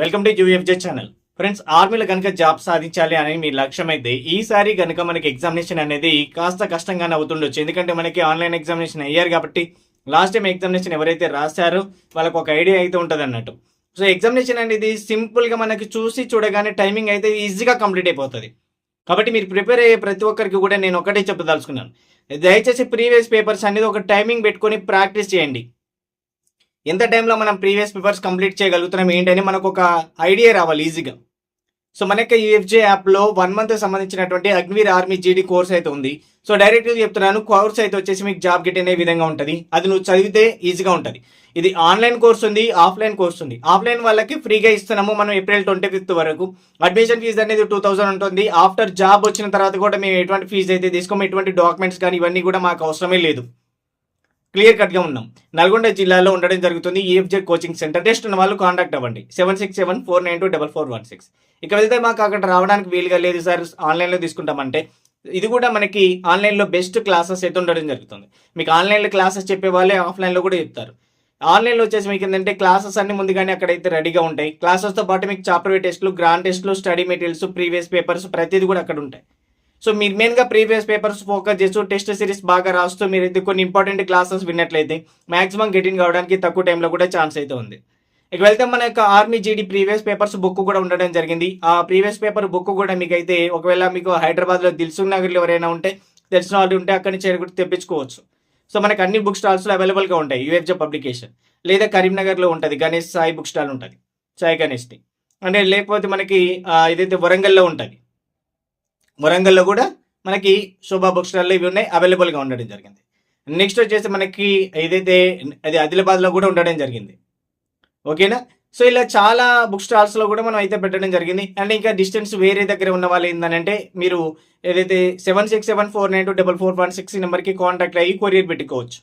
Welcome to UFJ channel. Friends ఆర్మీలో కనుక job సాధించాలి అని మీ లక్ష్యం అయితే ఈసారి కనుక మనకి ఎగ్జామినేషన్ అనేది కాస్త కష్టంగానే అవుతుండొచ్చు. ఎందుకంటే మనకి ఆన్లైన్ ఎగ్జామినేషన్ అయ్యారు కాబట్టి లాస్ట్ టైం ఎగ్జామినేషన్ ఎవరైతే రాశారో వాళ్ళకు ఒక ఐడియా అయితే ఉంటుంది అన్నట్టు సో ఎగ్జామినేషన్ అనేది సింపుల్గా మనకి చూసి చూడగానే టైమింగ్ అయితే ఈజీగా కంప్లీట్ అయిపోతుంది. కాబట్టి మీరు ప్రిపేర్ అయ్యే ప్రతి ఒక్కరికి కూడా నేను ఒకటే చెప్పదలుచుకున్నాను. దయచేసి ప్రీవియస్ పేపర్స్ అనేది ఒక టైమింగ్ పెట్టుకొని ప్రాక్టీస్ చేయండి. ఎంత టైంలో మనం ప్రీవియస్ పేపర్స్ కంప్లీట్ చేయగలుగుతున్నాం ఏంటని మనకు ఒక ఐడియా రావాలి ఈజీగా సో మనకి యూఎఫ్జే యాప్లో వన్ మంత్ సంబంధించినటువంటి అగ్నివీర్ ఆర్మీ జీడీ కోర్స్ అయితే ఉంది. సో డైరెక్ట్గా చెప్తున్నాను కోర్స్ అయితే వచ్చేసి మీకు జాబ్ గెట్ అనే విధంగా ఉంటుంది. అది నువ్వు చదివితే ఈజీగా ఉంటుంది. ఇది ఆన్లైన్ కోర్స్ ఉంది ఆఫ్లైన్ కోర్స్ ఉంది. ఆఫ్లైన్ వాళ్ళకి ఫ్రీగా ఇస్తున్నాము మనం ఏప్రిల్ ట్వంటీ ఫిఫ్త్ వరకు. అడ్మిషన్ ఫీజు అనేది టూ థౌసండ్ ఉంటుంది. ఆఫ్టర్ జాబ్ వచ్చిన తర్వాత కూడా మేము ఎటువంటి ఫీజు అయితే తీసుకోము ఎటువంటి డాక్యుమెంట్స్ కానీ ఇవన్నీ కూడా మాకు అవసరమే లేదు. క్లియర్ కట్గా ఉన్నాం. నల్గొండ జిల్లాలో ఉండడం జరుగుతుంది ఈఎఫ్జే కోచింగ్ సెంటర్. టెస్ట్ ఉన్న వాళ్ళు కాంటాక్ట్ అవ్వండి. Seven six seven four nine two double four one six. ఇక వెళ్తే మాకు అక్కడ రావడానికి వీలుగా లేదు సార్. ఆన్లైన్లో తీసుకుంటామంటే ఇది కూడా మనకి ఆన్లైన్లో బెస్ట్ క్లాసెస్ అయితే ఉండడం జరుగుతుంది. మీకు ఆన్లైన్లో క్లాసెస్ చెప్పే వాళ్ళే ఆఫ్లైన్లో కూడా చెప్తారు. ఆన్లైన్లో వచ్చేసి మీకు ఏంటంటే క్లాసెస్ అన్ని ముందుగానే అక్కడైతే రెడీగా ఉంటాయి. క్లాసెస్తో పాటు మీకు చాప్టర్ టెస్ట్లు గ్రాండ్ టెస్ట్లు స్టడీ మెటీరియల్స్ ప్రీవియస్ పేపర్స్ ప్రతిదీ కూడా అక్కడ ఉంటాయి. సో మీరు మెయిన్గా ప్రీవియస్ పేపర్స్ ఫోకస్ చేస్తూ టెస్ట్ సిరీస్ బాగా రాస్తూ మీరు అయితే కొన్ని ఇంపార్టెంట్ క్లాసెస్ విన్నట్లయితే మాక్సిమం గెటిన్ కావడానికి తక్కువ టైంలో కూడా ఛాన్స్ అయితే ఉంది. ఇక వెళ్తే మన యొక్క ఆర్మీ జీడీ ప్రీవియస్ పేపర్స్ బుక్ కూడా ఉండడం జరిగింది. ఆ ప్రీవియస్ పేపర్ బుక్ కూడా మీకు అయితే ఒకవేళ మీకు హైదరాబాద్లో దిల్సుఖ్ నగర్లో ఎవరైనా ఉంటే తెలిసిన వాళ్ళు ఉంటే అక్కడి నుంచి కూడా తెప్పించుకోవచ్చు. సో మనకు అన్ని బుక్ స్టాల్స్లో అవైలబుల్గా ఉంటాయి. యూఎఫ్జే పబ్లికేషన్ లేదా కరీంనగర్లో ఉంటుంది. గణేష్ సాయి బుక్ స్టాల్ ఉంటుంది. సాయి గణేష్ది అంటే లేకపోతే మనకి ఇదైతే వరంగల్లో ఉంటుంది. వరంగల్లో కూడా మనకి శోభా బుక్ స్టాల్లో ఇవి ఉన్నాయి. అవైలబుల్గా ఉండడం జరిగింది. నెక్స్ట్ వచ్చేసి మనకి ఏదైతే అది ఆదిలాబాద్లో కూడా ఉండడం జరిగింది. ఓకేనా? సో ఇలా చాలా బుక్ స్టాల్స్లో కూడా మనం అయితే పెట్టడం జరిగింది. అండ్ ఇంకా డిస్టెన్స్ వేరే దగ్గర ఉన్న వాళ్ళు ఏంటంటే మీరు ఏదైతే seven six seven four nine two double four one six నెంబర్కి కాంటాక్ట్ అయ్యి కొరియర్ పెట్టుకోవచ్చు.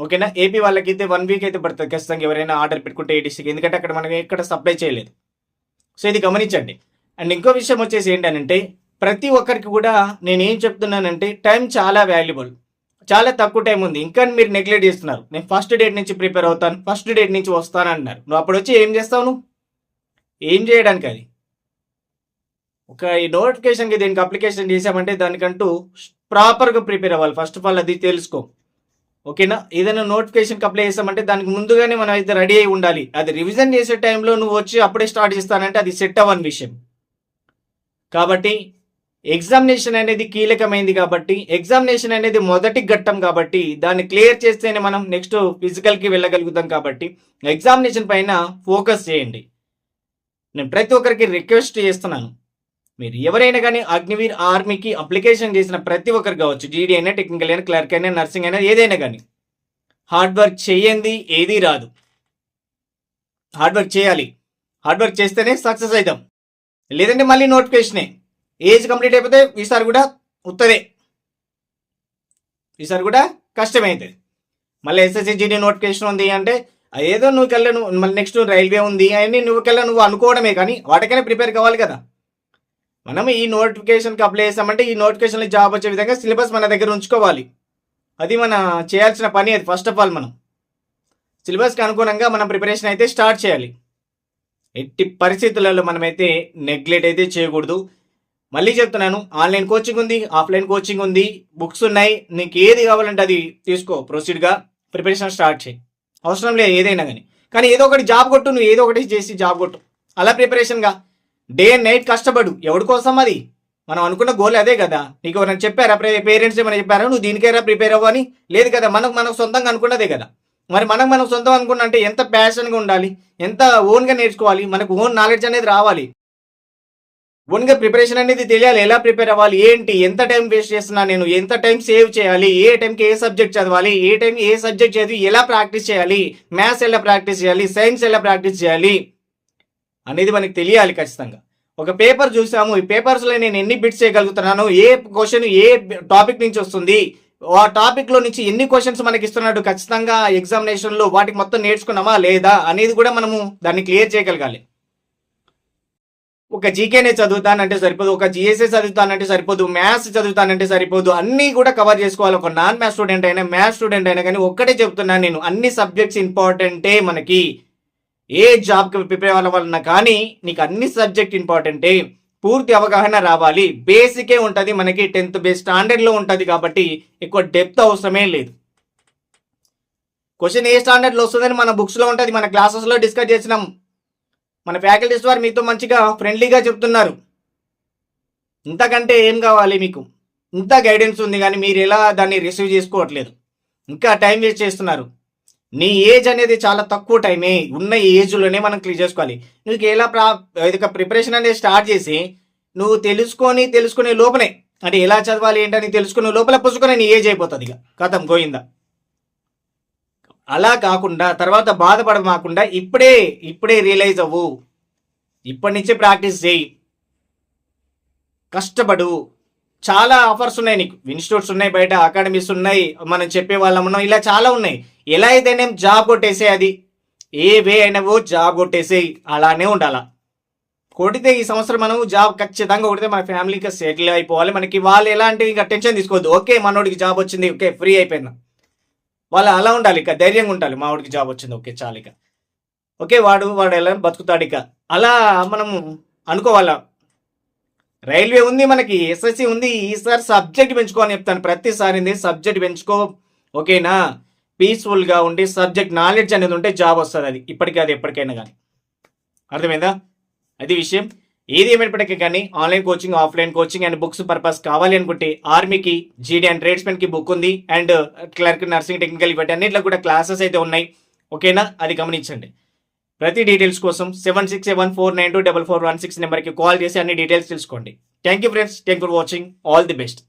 ఓకేనా? ఏపీ వాళ్ళకి అయితే వన్ వీక్ అయితే పడుతుంది. ఖచ్చితంగా ఎవరైనా ఆర్డర్ పెట్టుకుంటే ఏటీసీకి. ఎందుకంటే అక్కడ మనం ఎక్కడ సప్లై చేయలేదు. సో ఇది గమనించండి. అండ్ ఇంకో విషయం వచ్చేసి ఏంటంటే ప్రతి ఒక్కరికి కూడా నేను ఏం చెప్తున్నానంటే టైం చాలా వాల్యుబుల్. చాలా తక్కువ టైం ఉంది. ఇంకా మీరు నెగ్లెక్ట్ చేస్తున్నారు. నేను ఫస్ట్ డేట్ నుంచి ప్రిపేర్ అవుతాను. ఫస్ట్ డేట్ నుంచి వస్తాను అంటున్నారు నువ్వు అప్పుడు వచ్చి ఏం చేస్తావు నువ్వు? ఏం చేయడానికి అది? ఒక ఈ నోటిఫికేషన్కి దీనికి అప్లికేషన్ చేసామంటే దానికంటూ ప్రాపర్గా ప్రిపేర్ అవ్వాలి. ఫస్ట్ ఆఫ్ ఆల్ అది తెలుసుకో. ఓకేనా? ఏదైనా నోటిఫికేషన్కి అప్లై చేసామంటే దానికి ముందుగానే మనం అయితే రెడీ అయి ఉండాలి. అది రివిజన్ చేసే టైంలో నువ్వు వచ్చి అప్పుడే స్టార్ట్ చేస్తానంటే అది సెట్ అవ్వని విషయం. కాబట్టి ఎగ్జామినేషన్ అనేది కీలకమైంది కాబట్టి ఎగ్జామినేషన్ అనేది మొదటి ఘట్టం కాబట్టి దాన్ని క్లియర్ చేస్తేనే మనం నెక్స్ట్ ఫిజికల్కి వెళ్ళగలుగుతాం కాబట్టి ఎగ్జామినేషన్ పైన ఫోకస్ చేయండి. నేను ప్రతి ఒక్కరికి రిక్వెస్ట్ చేస్తున్నాను. మీరు ఎవరైనా కానీ అగ్నివీర్ ఆర్మీకి అప్లికేషన్ చేసిన ప్రతి ఒక్కరు కావచ్చు జీడీ అయినా టెక్నికల్ అయినా క్లర్క్ అయినా నర్సింగ్ అయినా ఏదైనా కానీ హార్డ్ వర్క్ చేయండి ఏదీ రాదు. హార్డ్ వర్క్ చేయాలి. హార్డ్ వర్క్ చేస్తేనే సక్సెస్ అవుతాం. లేదంటే మళ్ళీ నోటిఫికేషనే ఏజ్ కంప్లీట్ అయిపోతే ఈసారి కూడా ఉత్తదే ఈసారి కూడా కష్టమే అవుతుంది మళ్ళీ ఎస్ఎస్సి జీడీ నోటిఫికేషన్ ఉంది అంటే ఏదో నువ్వు కల్లా నువ్వు మళ్ళీ నెక్స్ట్ రైల్వే ఉంది అవన్నీ నువ్వు కల్లా నువ్వు అనుకోవడమే కానీ వాటికైనా ప్రిపేర్ కావాలి కదా. మనం ఈ నోటిఫికేషన్కి అప్లై చేసామంటే ఈ నోటిఫికేషన్లో జాబ్ వచ్చే విధంగా సిలబస్ మన దగ్గర ఉంచుకోవాలి. అది మన చేయాల్సిన పని అది ఫస్ట్ ఆఫ్ ఆల్ మనం. సిలబస్కి అనుగుణంగా మనం ప్రిపరేషన్ అయితే స్టార్ట్ చేయాలి. ఎట్టి పరిస్థితులలో మనమైతే నెగ్లెక్ట్ అయితే చేయకూడదు. మళ్ళీ చెప్తున్నాను ఆన్లైన్ కోచింగ్ ఉంది ఆఫ్లైన్ కోచింగ్ ఉంది బుక్స్ ఉన్నాయి నీకు ఏది కావాలంటే అది తీసుకో ప్రొసీడ్గా ప్రిపరేషన్ స్టార్ట్ చేయి. అవసరం లేదు ఏదైనా కానీ. కానీ ఏదో ఒకటి జాబ్ కొట్టు నువ్వు ఏదో ఒకటి చేసి జాబ్ కొట్టు. అలా ప్రిపరేషన్గా డే అండ్ నైట్ కష్టపడు ఎవరి కోసం అది? మనం అనుకున్న గోల్ అదే కదా. నీకు ఎవరైనా చెప్పారా? పేరెంట్స్ ఏమైనా చెప్పారా? నువ్వు దీనికైనా ప్రిపేర్ అవ్వని లేదు కదా మనకు మనకు సొంతంగా అనుకున్నదే కదా. మరి మనకు మనం సొంతం అనుకున్న అంటే ఎంత ప్యాషన్గా ఉండాలి? ఎంత ఓన్గా నేర్చుకోవాలి? మనకు ఓన్ నాలెడ్జ్ అనేది రావాలి. ఓన్గా ప్రిపరేషన్ అనేది తెలియాలి. ఎలా ప్రిపేర్ అవ్వాలి? ఏంటి? ఎంత టైం వేస్ట్ చేస్తున్నా నేను? ఎంత టైం సేవ్ చేయాలి? ఏ టైంకి ఏ సబ్జెక్ట్ చదవాలి? ఏ టైం ఏ సబ్జెక్ట్ చదివి ఎలా ప్రాక్టీస్ చేయాలి? మ్యాథ్స్ ఎలా ప్రాక్టీస్ చేయాలి? సైన్స్ ఎలా ప్రాక్టీస్ చేయాలి? అనేది మనకి తెలియాలి ఖచ్చితంగా. ఒక పేపర్ చూసాము. ఈ పేపర్స్లో నేను ఎన్ని బిట్స్ చేయగలుగుతున్నాను ఏ క్వశ్చన్ ఏ టాపిక్ నుంచి వస్తుంది ఆ టాపిక్లో నుంచి ఎన్ని క్వశ్చన్స్ మనకి ఇస్తున్నాడు ఖచ్చితంగా ఎగ్జామినేషన్లో వాటికి మొత్తం నేర్చుకున్నామా లేదా అనేది కూడా మనము దాన్ని క్లియర్ చేయగలగాలి. ఒక జీకేనే చదువుతానంటే సరిపోదు ఒక జిఎస్ఏ చదువుతానంటే సరిపోదు మ్యాథ్స్ చదువుతానంటే సరిపోదు అన్నీ కూడా కవర్ చేసుకోవాలి. ఒక నాన్ మ్యాథ్స్ స్టూడెంట్ అయినా మ్యాథ్స్ స్టూడెంట్ అయినా కానీ ఒక్కటే చెప్తున్నాను నేను అన్ని సబ్జెక్ట్స్ ఇంపార్టెంటే మనకి. ఏ జాబ్కి ప్రిపేర్ అవ్వాలన్నా కానీ నీకు అన్ని సబ్జెక్ట్ ఇంపార్టెంటే పూర్తి అవగాహన రావాలి. బేసికే ఉంటుంది మనకి టెన్త్ బేస్ స్టాండర్డ్లో ఉంటుంది కాబట్టి ఎక్కువ డెప్త్ అవసరమే లేదు. క్వశ్చన్ ఏ స్టాండర్డ్లో వస్తుందని మన బుక్స్లో ఉంటుంది మన క్లాసెస్లో డిస్కస్ చేసినాం. మన ఫ్యాకల్టీస్ వారు మీతో మంచిగా ఫ్రెండ్లీగా చెప్తున్నారు. ఇంతకంటే ఏం కావాలి మీకు? ఇంత గైడెన్స్ ఉంది కానీ మీరు ఎలా దాన్ని రిసీవ్ చేసుకోవట్లేదు? ఇంకా టైం వేస్ట్ చేస్తున్నారు. నీ ఏజ్ అనేది చాలా తక్కువ టైమే ఉన్న ఏజ్లోనే మనం క్లియర్ చేసుకోవాలి. నీకు ఎలా ప్రా ఇది ప్రిపరేషన్ అనేది స్టార్ట్ చేసి నువ్వు తెలుసుకొని తెలుసుకునే లోపలే. అంటే ఎలా చదవాలి ఏంటని తెలుసుకునే లోపల పుచ్చుకొని నీ ఏజ్ అయిపోతుంది ఇక. కథం గోయిందా అలా కాకుండా తర్వాత బాధపడమాకుండా ఇప్పుడే ఇప్పుడే రియలైజ్ అవ్వు. ఇప్పటి నుంచే ప్రాక్టీస్ చేయి. కష్టపడు. చాలా ఆఫర్స్ ఉన్నాయి నీకు. ఇన్స్టిట్యూట్స్ ఉన్నాయి బయట అకాడమీస్ ఉన్నాయి మనం చెప్పే వాళ్ళం ఉన్నాం. ఇలా చాలా ఉన్నాయి. ఎలా అయితే జాబ్ కొట్టేసే అది? ఏ వే అయినవో జాబ్ కొట్టేసే అలానే ఉండాలా? కొడితే ఈ సంవత్సరం మనం జాబ్ ఖచ్చితంగా కొడితే మన ఫ్యామిలీకి సెటిల్ అయిపోవాలి. మనకి వాళ్ళు ఎలాంటి ఇంకా టెన్షన్ తీసుకోవద్దు. ఓకే మనోడికి జాబ్ వచ్చింది. ఓకే ఫ్రీ అయిపోయిందా. వాళ్ళు అలా ఉండాలి ఇక ధైర్యంగా ఉండాలి. మా వాడికి జాబ్ వచ్చింది ఓకే చాలు ఇక. ఓకే వాడు వాడు ఎలా బతుకుతాడు ఇక. అలా మనం అనుకోవాల? రైల్వే ఉంది మనకి ఎస్ఎస్సి ఉంది ఈసారి సబ్జెక్ట్ పెంచుకో అని చెప్తాను. ప్రతిసారి సబ్జెక్ట్ పెంచుకో ఓకేనా? పీస్ఫుల్గా ఉండి సబ్జెక్ట్ నాలెడ్జ్ అనేది ఉంటే జాబ్ వస్తుంది అది. ఇప్పటికీ అది ఎప్పటికైనా కానీ. అర్థమైందా? అది విషయం. ఏది ఏమైనప్పటికీ కానీ online coaching offline coaching and books purpose కావాలి అనుకుంటే ఆర్మీకి జీడీ అండ్ ట్రేడ్స్మెన్కి బుక్ ఉంది అండ్ క్లర్క్ నర్సింగ్ టెక్నికల్ ఇవన్నీ అన్నింటిలో కూడా క్లాసెస్ అయితే ఉన్నాయి. ఓకేనా? అది గమనించండి. ప్రతి డీటెయిల్స్ కోసం seven six seven four nine two double four one six నెంబర్కి కాల్ చేసి అన్ని డీటెయిల్స్ తెలుసుకోండి. Thank you friends thank for watching all the best